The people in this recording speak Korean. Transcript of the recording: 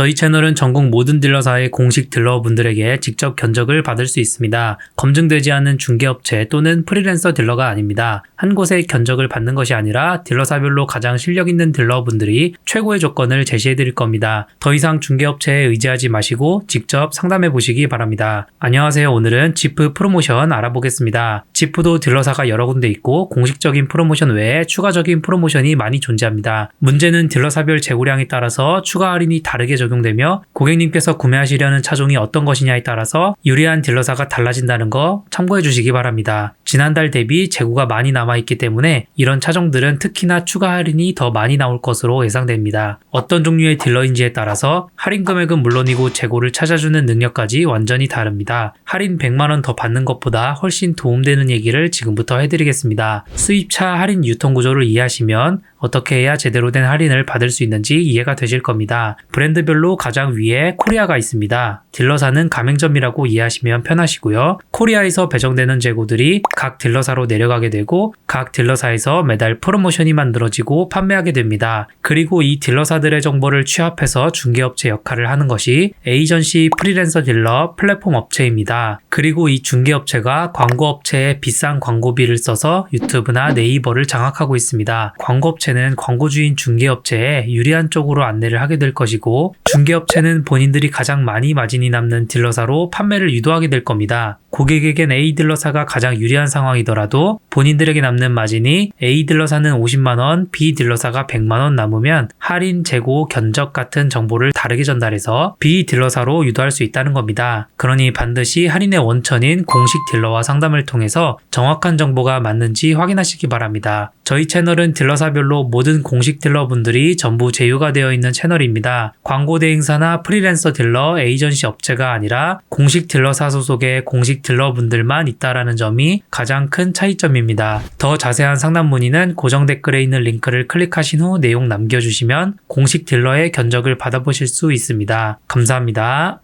저희 채널은 전국 모든 딜러사의 공식 딜러분들에게 직접 견적을 받을 수 있습니다. 검증되지 않은 중개업체 또는 프리랜서 딜러가 아닙니다. 한 곳에 견적을 받는 것이 아니라 딜러사별로 가장 실력 있는 딜러분들이 최고의 조건을 제시해 드릴 겁니다. 더 이상 중개업체에 의지하지 마시고 직접 상담해 보시기 바랍니다. 안녕하세요. 오늘은 지프 프로모션 알아보겠습니다. 지프도 딜러사가 여러 군데 있고 공식적인 프로모션 외에 추가적인 프로모션이 많이 존재합니다. 문제는 딜러사별 재고량에 따라서 추가 할인이 다르게 적용 되며 고객님께서 구매하시려는 차종이 어떤 것이냐에 따라서 유리한 딜러사가 달라진다는 거 참고해 주시기 바랍니다. 지난달 대비 재고가 많이 남아있기 때문에 이런 차종들은 특히나 추가 할인이 더 많이 나올 것으로 예상됩니다. 어떤 종류의 딜러인지에 따라서 할인 금액은 물론이고 재고를 찾아주는 능력까지 완전히 다릅니다. 할인 100만원 더 받는 것보다 훨씬 도움되는 얘기를 지금부터 해드리겠습니다. 수입차 할인 유통 구조를 이해하시면 어떻게 해야 제대로 된 할인을 받을 수 있는지 이해가 되실 겁니다. 브랜드별로 가장 위에 코리아가 있습니다. 딜러사는 가맹점이라고 이해하시면 편하시고요. 코리아에서 배정되는 재고들이 각 딜러사로 내려가게 되고 각 딜러사에서 매달 프로모션이 만들어지고 판매하게 됩니다. 그리고 이 딜러사들의 정보를 취합해서 중개업체 역할을 하는 것이 에이전시 프리랜서 딜러 플랫폼 업체입니다. 그리고 이 중개업체가 광고업체에 비싼 광고비를 써서 유튜브나 네이버를 장악하고 있습니다. 광고업체 는 광고주인 중개업체에 유리한 쪽으로 안내를 하게 될 것이고 중개업체는 본인들이 가장 많이 마진이 남는 딜러사로 판매를 유도하게 될 겁니다. 고객에겐 A 딜러사가 가장 유리한 상황이더라도 본인들에게 남는 마진이 A 딜러사는 50만원, B 딜러사가 100만원 남으면 할인, 재고, 견적 같은 정보를 다르게 전달해서 B 딜러사로 유도할 수 있다는 겁니다. 그러니 반드시 할인의 원천인 공식 딜러와 상담을 통해서 정확한 정보가 맞는지 확인하시기 바랍니다. 저희 채널은 딜러사별로 모든 공식 딜러분들이 전부 제휴가 되어 있는 채널입니다. 광고 대행사나 프리랜서 딜러, 에이전시 업체가 아니라 공식 딜러사 소속의 공식 딜러분들만 있다라는 점이 가장 큰 차이점입니다. 더 자세한 상담 문의는 고정 댓글에 있는 링크를 클릭하신 후 내용 남겨주시면 공식 딜러의 견적을 받아보실 수 있습니다. 감사합니다.